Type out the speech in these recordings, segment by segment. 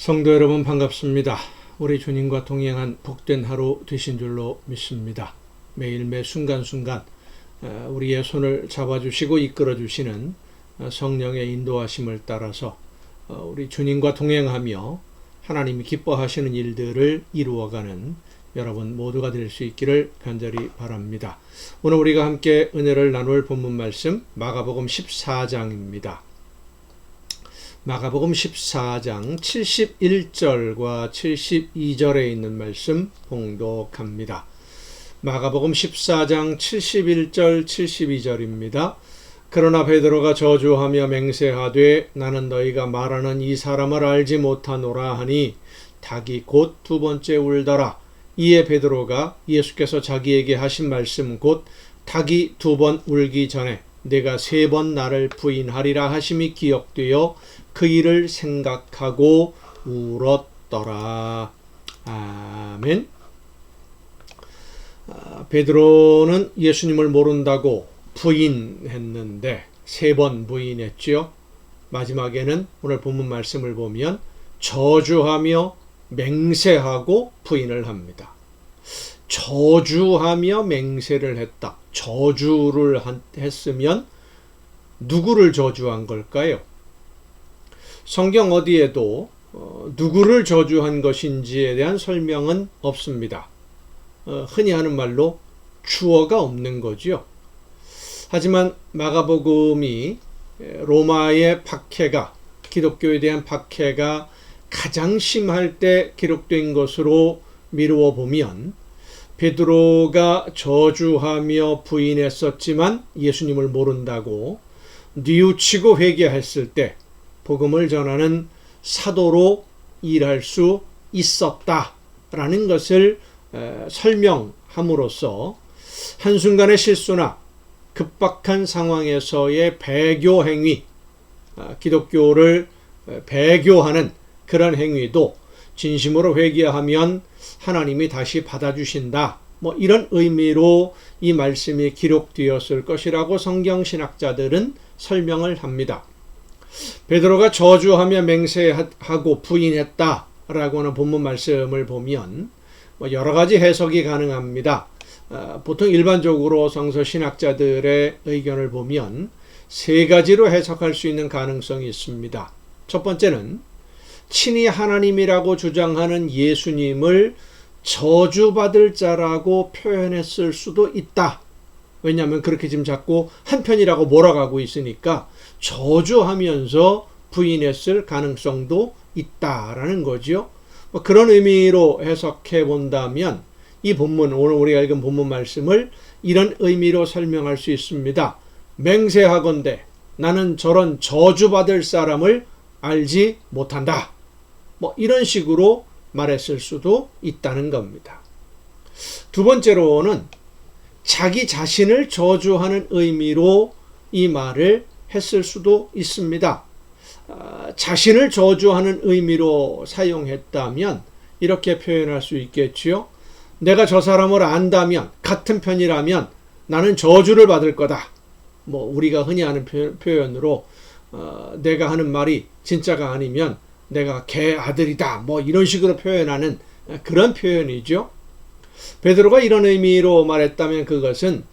성도 여러분 반갑습니다. 우리 주님과 동행한 복된 하루 되신 줄로 믿습니다. 매일 매 순간순간 어, 우리의 손을 잡아주시고 이끌어주시는 어, 성령의 인도하심을 따라서 어, 우리 주님과 동행하며 하나님이 기뻐하시는 일들을 이루어가는 여러분 모두가 될 수 있기를 간절히 바랍니다. 오늘 우리가 함께 은혜를 나눌 본문 말씀 마가복음 14장입니다. 마가복음 14장 71절과 72절에 있는 말씀 봉독합니다. 마가복음 14장 71절 72절입니다. 그러나 베드로가 저주하며 맹세하되 나는 너희가 말하는 이 사람을 알지 못하노라 하니 닭이 곧 두 번째 울더라. 이에 베드로가 예수께서 자기에게 하신 말씀 곧 닭이 두 번 울기 전에 내가 세 번 나를 부인하리라 하심이 기억되어 그 일을 생각하고 울었더라. 아멘. 아, 베드로는 예수님을 모른다고 부인했는데 세 번 부인했지요. 마지막에는 오늘 본문 말씀을 보면 저주하며 맹세하고 부인을 합니다. 저주하며 맹세를 했다. 저주를 했으면 누구를 저주한 걸까요? 성경 어디에도 어, 누구를 저주한 것인지에 대한 설명은 없습니다. 어, 흔히 하는 말로 주어가 없는 거지요. 하지만 마가복음이 로마의 박해가 기독교에 대한 박해가 가장 심할 때 기록된 것으로 미루어 보면 베드로가 저주하며 부인했었지만 예수님을 모른다고 뉘우치고 회개했을 때 복음을 전하는 사도로 일할 수 있었다라는 것을 설명함으로써 한순간의 실수나 급박한 상황에서의 배교 행위, 기독교를 배교하는 그런 행위도 진심으로 회개하면 하나님이 다시 받아주신다. 뭐 이런 의미로 이 말씀이 기록되었을 것이라고 성경 신학자들은 설명을 합니다. 베드로가 저주하며 맹세하고 부인했다라고 하는 본문 말씀을 보면 뭐 여러 가지 해석이 가능합니다. 보통 일반적으로 성서 신학자들의 의견을 보면 세 가지로 해석할 수 있는 가능성이 있습니다. 첫 번째는 친히 하나님이라고 주장하는 예수님을 저주받을 자라고 표현했을 수도 있다. 왜냐하면 그렇게 지금 자꾸 한편이라고 몰아가고 있으니까 저주하면서 부인했을 가능성도 있다라는 거죠. 뭐 그런 의미로 해석해 본다면 이 본문 오늘 우리가 읽은 본문 말씀을 이런 의미로 설명할 수 있습니다. 맹세하건대 나는 저런 저주받을 사람을 알지 못한다. 뭐 이런 식으로 말했을 수도 있다는 겁니다. 두 번째로는 자기 자신을 저주하는 의미로 이 말을 했을 수도 있습니다. 아, 자신을 저주하는 의미로 사용했다면 이렇게 표현할 수 있겠지요. 내가 저 사람을 안다면 같은 편이라면 나는 저주를 받을 거다. 뭐 우리가 흔히 하는 표현으로 어, 내가 하는 말이 진짜가 아니면 내가 개 아들이다. 뭐 이런 식으로 표현하는 그런 표현이죠. 베드로가 이런 의미로 말했다면 그것은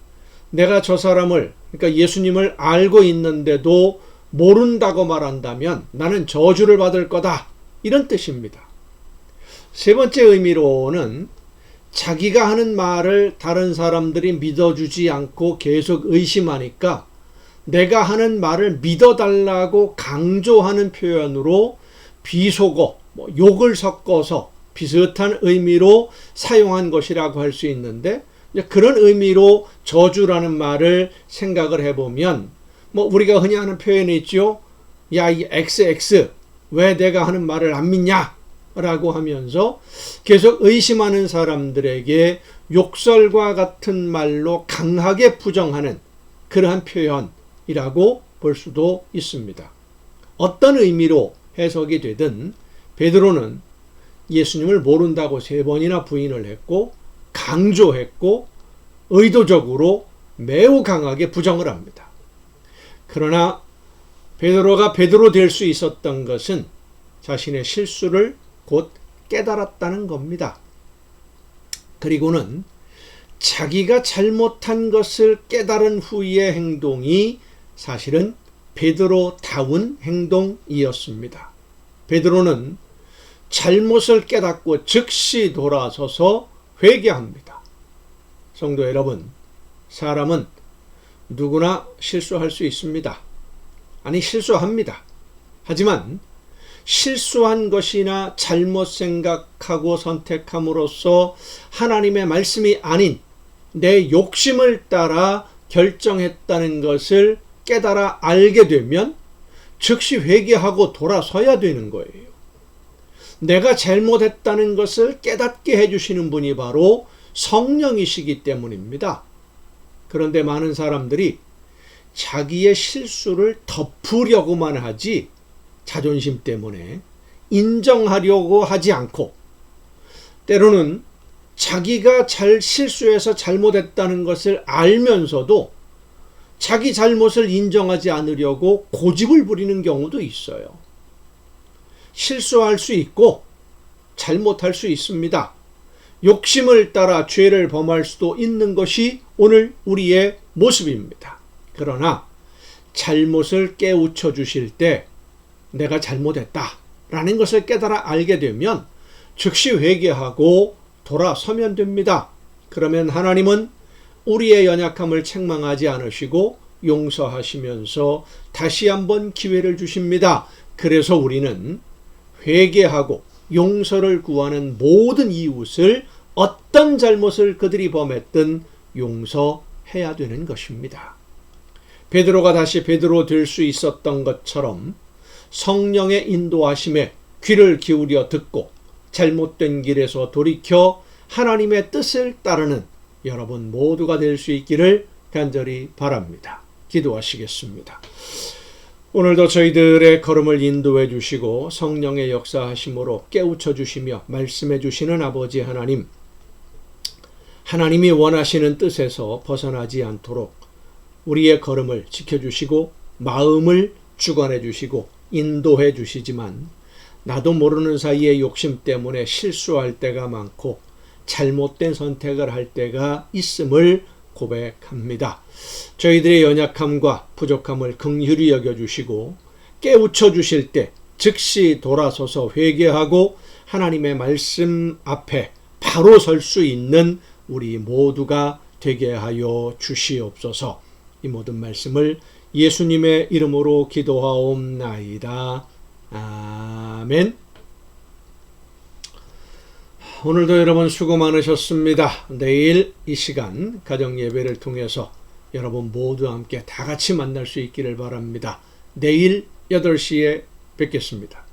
내가 저 사람을 그러니까 예수님을 알고 있는데도 모른다고 말한다면 나는 저주를 받을 거다. 이런 뜻입니다. 세 번째 의미로는 자기가 하는 말을 다른 사람들이 믿어주지 않고 계속 의심하니까 내가 하는 말을 믿어달라고 강조하는 표현으로 비속어, 뭐 욕을 섞어서 비슷한 의미로 사용한 것이라고 할 수 있는데 그런 의미로 저주라는 말을 생각을 해보면 뭐 우리가 흔히 하는 표현이 있죠. 야, 이 XX 왜 내가 하는 말을 안 믿냐? 라고 하면서 계속 의심하는 사람들에게 욕설과 같은 말로 강하게 부정하는 그러한 표현이라고 볼 수도 있습니다. 어떤 의미로 해석이 되든 베드로는 예수님을 모른다고 세 번이나 부인을 했고 강조했고 의도적으로 매우 강하게 부정을 합니다. 그러나 베드로가 베드로 될 수 있었던 것은 자신의 실수를 곧 깨달았다는 겁니다. 그리고는 자기가 잘못한 것을 깨달은 후의 행동이 사실은 베드로다운 행동이었습니다. 베드로는 잘못을 깨닫고 즉시 돌아서서 회개합니다. 성도 여러분, 사람은 누구나 실수할 수 있습니다. 아니, 실수합니다. 하지만 실수한 것이나 잘못 생각하고 선택함으로써 하나님의 말씀이 아닌 내 욕심을 따라 결정했다는 것을 깨달아 알게 되면 즉시 회개하고 돌아서야 되는 거예요. 내가 잘못했다는 것을 깨닫게 해주시는 분이 바로 성령이시기 때문입니다. 그런데 많은 사람들이 자기의 실수를 덮으려고만 하지 자존심 때문에 인정하려고 하지 않고 때로는 자기가 잘 실수해서 잘못했다는 것을 알면서도 자기 잘못을 인정하지 않으려고 고집을 부리는 경우도 있어요. 실수할 수 있고 잘못할 수 있습니다. 욕심을 따라 죄를 범할 수도 있는 것이 오늘 우리의 모습입니다. 그러나 잘못을 깨우쳐 주실 때 내가 잘못했다 라는 것을 깨달아 알게 되면 즉시 회개하고 돌아서면 됩니다. 그러면 하나님은 우리의 연약함을 책망하지 않으시고 용서하시면서 다시 한번 기회를 주십니다. 그래서 우리는 회개하고 용서를 구하는 모든 이웃을 어떤 잘못을 그들이 범했든 용서해야 되는 것입니다. 베드로가 다시 베드로 될 수 있었던 것처럼 성령의 인도하심에 귀를 기울여 듣고 잘못된 길에서 돌이켜 하나님의 뜻을 따르는 여러분 모두가 될 수 있기를 간절히 바랍니다. 기도하시겠습니다. 오늘도 저희들의 걸음을 인도해 주시고 성령의 역사하심으로 깨우쳐 주시며 말씀해 주시는 아버지 하나님, 하나님이 원하시는 뜻에서 벗어나지 않도록 우리의 걸음을 지켜주시고 마음을 주관해 주시고 인도해 주시지만 나도 모르는 사이에 욕심 때문에 실수할 때가 많고 잘못된 선택을 할 때가 있음을 고백합니다. 저희들의 연약함과 부족함을 긍휼히 여겨 주시고 깨우쳐 주실 때 즉시 돌아서서 회개하고 하나님의 말씀 앞에 바로 설 수 있는 우리 모두가 되게 하여 주시옵소서. 이 모든 말씀을 예수님의 이름으로 기도하옵나이다. 아멘. 오늘도 여러분 수고 많으셨습니다. 내일 이 시간 가정 예배를 통해서 여러분 모두 함께 다 같이 만날 수 있기를 바랍니다. 내일 8시에 뵙겠습니다.